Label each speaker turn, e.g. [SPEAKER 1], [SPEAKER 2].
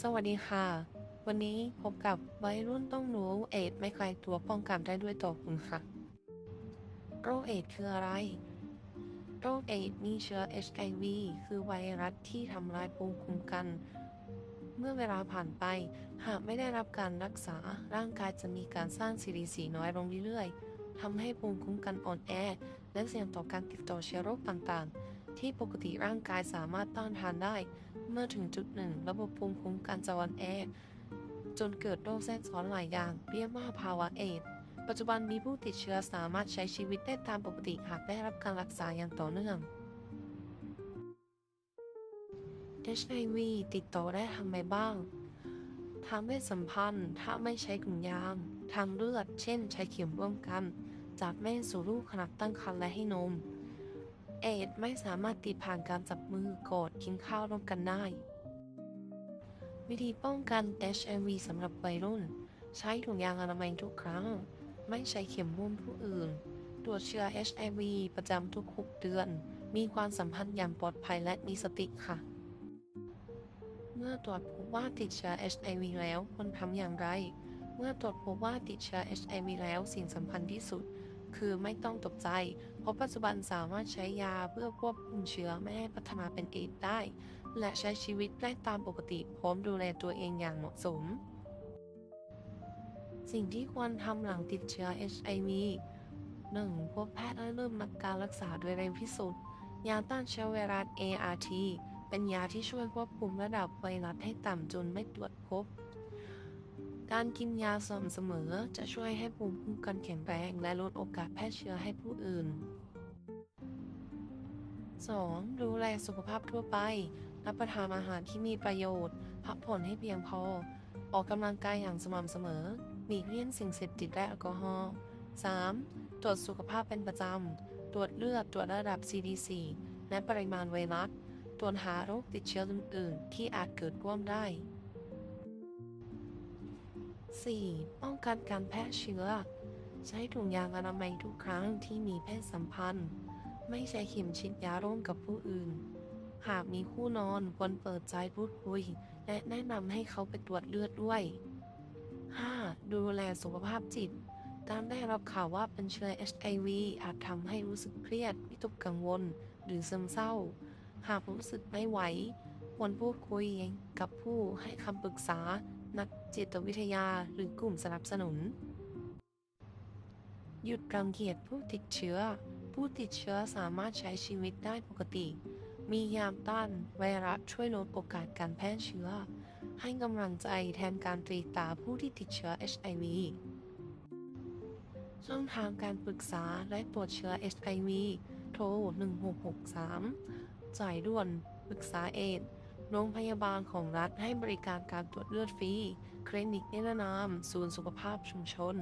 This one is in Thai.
[SPEAKER 1] สวัสดีค่ะ วันนี้พบกับวัยรุ่นต้องรู้เอดไม่ไกลตัวป้องกันได้ด้วยตัวคุณค่ะ โรคเอดคืออะไร โรคเอดมีเชื้อ HIV คือไวรัสที่ทำลายภูมิคุ้มกัน เมื่อเวลาผ่านไป หากไม่ได้รับการรักษา ร่างกายจะมีการสร้าง CD4 น้อยลงเรื่อยๆทำให้ภูมิคุ้มกันอ่อนแอ และเสี่ยงต่อการติดต่อเชื้อโรคต่างๆ ที่ปกติร่างกายสามารถต้านทานได้ เมื่อถึงจุดหนึ่ง ระบบภูมิคุ้มกันจะอ่อนแอจนเกิดโรคแทรกซ้อนหลายอย่าง เรียกว่าภาวะเอดปัจจุบันมีผู้ติดเชื้อสามารถใช้ชีวิตได้ตามปกติหากได้รับการรักษาอย่างต่อเนื่อง HIV ติดต่อได้ทางไหนบ้าง ทางเพศสัมพันธ์ ถ้าไม่ใช้ถุงยาง ทางเลือด เช่น ใช้เข็มร่วมกัน จากแม่สู่ลูกขณะตั้งครรภ์และให้นม เอดไม่สามารถติดผ่านการจับมือกอดกินข้าวร่วมกันได้ วิธีป้องกัน HIV สำหรับวัยรุ่น ใช้ถุงยางอนามัยทุกครั้ง ไม่ใช้เข็มร่วมผู้อื่น ตรวจเชื้อ HIV ประจำทุก6เดือน มีความสัมพันธ์อย่างปลอดภัยและมีสติค่ะ เมื่อตรวจพบว่าติดเชื้อ HIV แล้วควรทำอย่างไร เมื่อตรวจพบว่าติดเชื้อ HIV แล้วสิ่งสำคัญที่สุด คือไม่ต้องตกใจ เพราะปัจจุบันสามารถใช้ยาเพื่อควบคุมเชื้อไม่ให้พัฒนาเป็นเอดได้ และใช้ชีวิตได้ตามปกติพร้อมดูแลตัวเองอย่างเหมาะสม สิ่งที่ควรทำหลังติดเชื้อ HIV 1. พบแพทย์และเริ่มรับการรักษาโดยเร็วที่สุด ยาต้านเชื้อไวรัส ART เป็นยาที่ช่วยควบคุมระดับไวรัสให้ต่ำจนไม่ตรวจพบ การกินยาสม่ำเสมอจะช่วยให้ภูมิคุ้มกันแข็งแรงและลดโอกาสแพร่เชื้อให้ผู้อื่น 2. ดูแลสุขภาพทั่วไป รับประทานอาหารที่มีประโยชน์ พักผ่อนให้เพียงพอ ออกกำลังกายอย่างสม่ำเสมอหลีกเลี่ยงสิ่งเสพติดและแอลกอฮอล์ 3. ตรวจสุขภาพเป็นประจำ ตรวจเลือด ตรวจระดับ CDC และปริมาณไวรัส ตรวจหาโรคติดเชื้ออื่นๆ ที่อาจเกิดร่วมได้ 4. ป้องกันการแพร่เชื้อ ใช้ถุงยางอนามัยทุกครั้งที่มีเพศสัมพันธ์ ไม่ใช้เข็มฉีดยาร่วมกับผู้อื่น หากมีคู่นอนควรเปิดใจพูดคุย และแนะนำให้เขาไปตรวจเลือดด้วย 5. ดูแลสุขภาพจิตการได้รับข่าวว่าเป็นเชื้อ HIV อาจทำให้รู้สึกเครียด วิตกกังวล หรือซึมเศร้า หากรู้สึกไม่ไหว ควรพูดคุยกับผู้ให้คำปรึกษา นักจิตวิทยาหรือกลุ่มสนับสนุน หยุดรังเกียจผู้ติดเชื้อ ผู้ติดเชื้อสามารถใช้ชีวิตได้ปกติ มียามต้านไวรัสช่วยลดโอกาสการแพร่เชื้อ ให้กำลังใจแทนการตรีตาผู้ที่ติดเชื้อ HIV ช่องทางการปรึกษาและตรวจเชื้อ HIV โทร 1663 จ่ายด่วนปรึกษาเอด โรงพยาบาลของรัฐให้บริการการตรวจเลือดฟรี คลินิกนิรนาม ศูนย์สุขภาพชุมชน